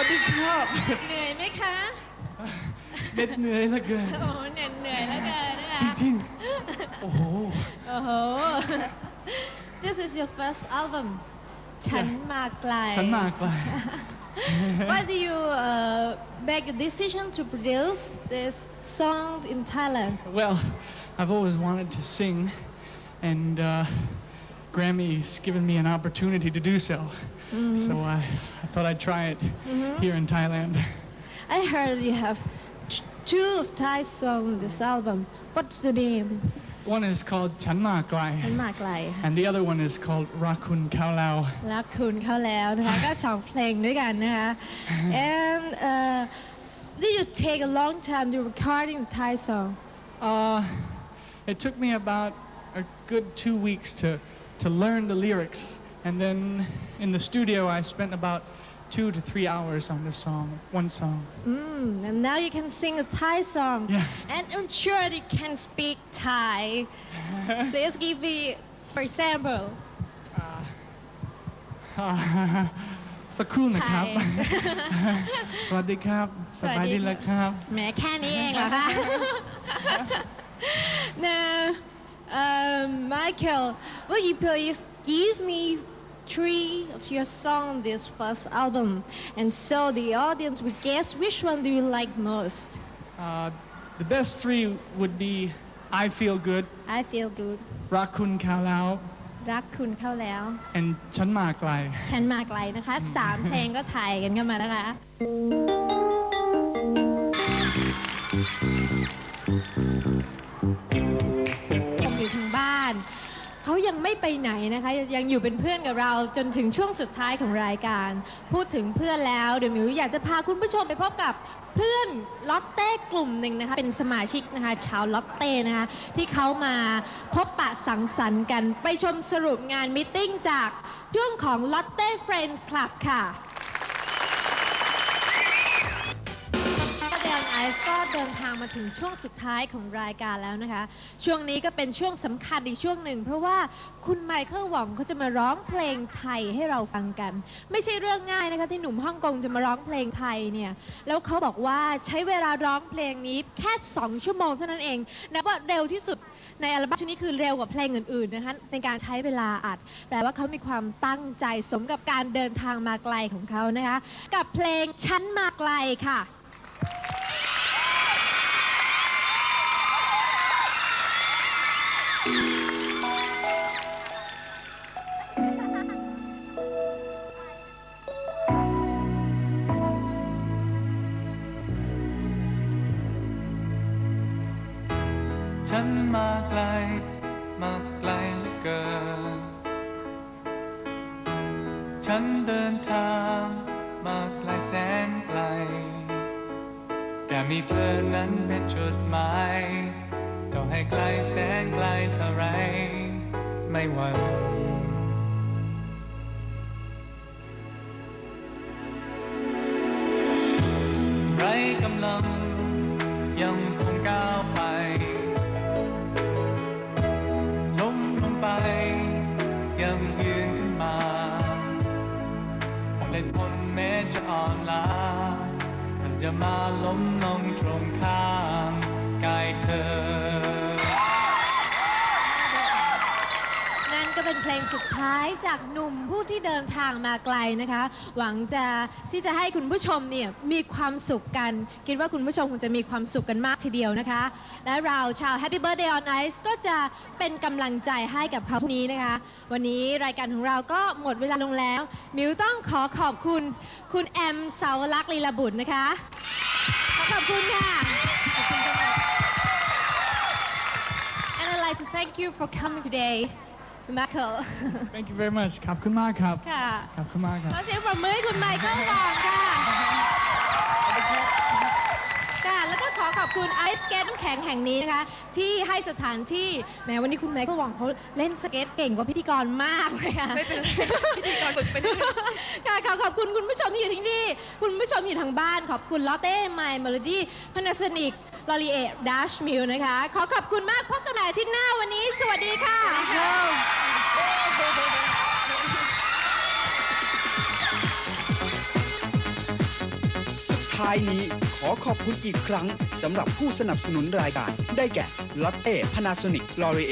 วัสดีครับ เหนื่อยไหมคะ เหน็ดเหนื่อยเหลือเกิน โอ้โหเหนื่อยเหนื่อยแล้วเกินนะ จ คะ ริงๆ โอ้โห โอ้โห This is your first album ฉันมาไกล ฉันมาไกล Why do you uh, make a decision to produce this song in Thailand Well, I've always wanted to sing, and uh, Grammy's given me an opportunity to do so. So I, I thought I'd try it here in Thailand. I heard you have t- two of Thai songs in this album What's the name One is called Chan Ma ฉัน Klai, มาไกล and the other one is called Rakun Kao Lao. รักคุณเขาแล้วนะคะ ก็สองเพลงด้วยกันนะคะ and uh, did you take a long time to recording the Thai song Uh, it took me about a good two weeks to, to learn the lyrics. And then in the studio, I spent about two to three hours on this song, one song. Mm, and now you can sing a Thai song. Yeah. And I'm sure you can speak Thai. Please give me, for example. Uh, สักครู่นะครับ สวัสดีครับ สบายดีแล้วครับ แหมแค่นี้เองเหรอคะ Now um, Michael, will you please give me three of your songs this first album, and so the audience will guess which one do you like most? Uh, the best three would be I Feel Good, I feel good. Rakun Kao Lao, รักคุณเข้าแล้ว and Chan Ma Klai. ฉันมาไกลนะคะสามเพลงก็ถ่ายกันกันมานะคะ ผมอยู่ทางบ้าน เขายังไม่ไปไหนนะคะยังอยู่เป็นเพื่อนกับเราจนถึงช่วงสุดท้ายของรายการ พูดถึงเพื่อนแล้วเดี๋ยวมิวอยากจะพาคุณผู้ชมไปพบกับเพื่อนลอตเต้กลุ่มหนึ่งนะคะเป็นสมาชิกนะคะชาวลอตเต้นะคะที่เขามาพบปะสังสรรค์กัน ไปชมสรุปงานมิทติ้งจากช่วงของลอตเต้เฟรนด์คลับค่ะ ฟ์ก็เดินทางมาถึงช่วงสุดท้ายของรายการแล้วนะคะ ช่วงนี้ก็เป็นช่วงสำคัญอีกช่วงหนึ่ง เพราะว่าคุณไมเคิลหว่องเขาจะมาร้องเพลงไทยให้เราฟังกัน ไม่ใช่เรื่องง่ายนะคะที่หนุ่มฮ่องกงจะมาร้องเพลงไทยเนี่ยแล้วเขาบอกว่าใช้เวลาร้องเพลงนี้แค่ 2 ชั่วโมงเท่านั้นเองนับว่าเร็วที่สุดในอัลบั้มชุดนี้คือเร็วกว่าเพลงอื่นๆนะคะในการใช้เวลาอัดแปลว่าเขามีความตั้งใจสมกับการเดินทางมาไกลของเขานะคะ กับเพลงฉันมาไกลค่ะ ฉันมาไกล มาไกลเหลือเกิน ฉันเดินทางมาไกลแสนไกล แต่มีเธอนั้นเป็นจุดหมายต่อให้ไกลแสนไกลเท่าไร ไม่หวั่นไรกำลังยัง ยังยืนขึ้นมาเล่นพลแม้จะอ่อนล้า มันจะมาล้มลงตรงข้ามกายเธอ เป็นเพลงสุดท้ายจากหนุ่มผู้ที่เดินทางมาไกลนะคะ หวังจะที่จะให้คุณผู้ชมเนี่ยมีความสุขกัน คิดว่าคุณผู้ชมคงจะมีความสุขกันมากทีเดียวนะคะ และเราชาว Happy Birthday on Ice ก็จะเป็นกำลังใจให้กับเขาพวกนี้นะคะ วันนี้รายการของเราก็หมดเวลาลงแล้ว มิวต้องขอขอบคุณ คุณแอมเสาวลักษณ์ลีลาบุตรนะคะ ขอบคุณค่ะขอบคุณค่ะ And I'd like to thank you for coming today Michael Thank you very much ขอบคุณมากครับ ค่ะขอบคุณมากครับ ขอเสียงปรบมือให้คุณไมเคิลก่อนค่ะ ค่ะ แล้วก็ขอขอบคุณไอซ์สเกตน้ำแข็งแห่งนี้นะคะ ที่ให้สถานที่แหมวันนี้คุณไมเคิลหวังเขาเล่นสเก็ตเก่งกว่าพิธีกรมากเลยค่ะ ไม่เป็นพิธีกรฝึกไปค่ะขอขอบคุณคุณผู้ชมที่อยู่ที่นี่ คุณผู้ชมอยู่ทางบ้าน ขอบคุณลอตเต้ไมล์เมโลดี้พนาสนิกลอรีเอดัชมิลนะคะ ขอขอบคุณมากพบกันใหม่อาที่หน้าวันนี้ สวัสดีค่ะ สุดท้ายนี้ขอขอบคุณอีกครั้งสำหรับผู้สนับสนุนรายการ ได้แก่ลอตเต้พานาโซนิกลอรีเอ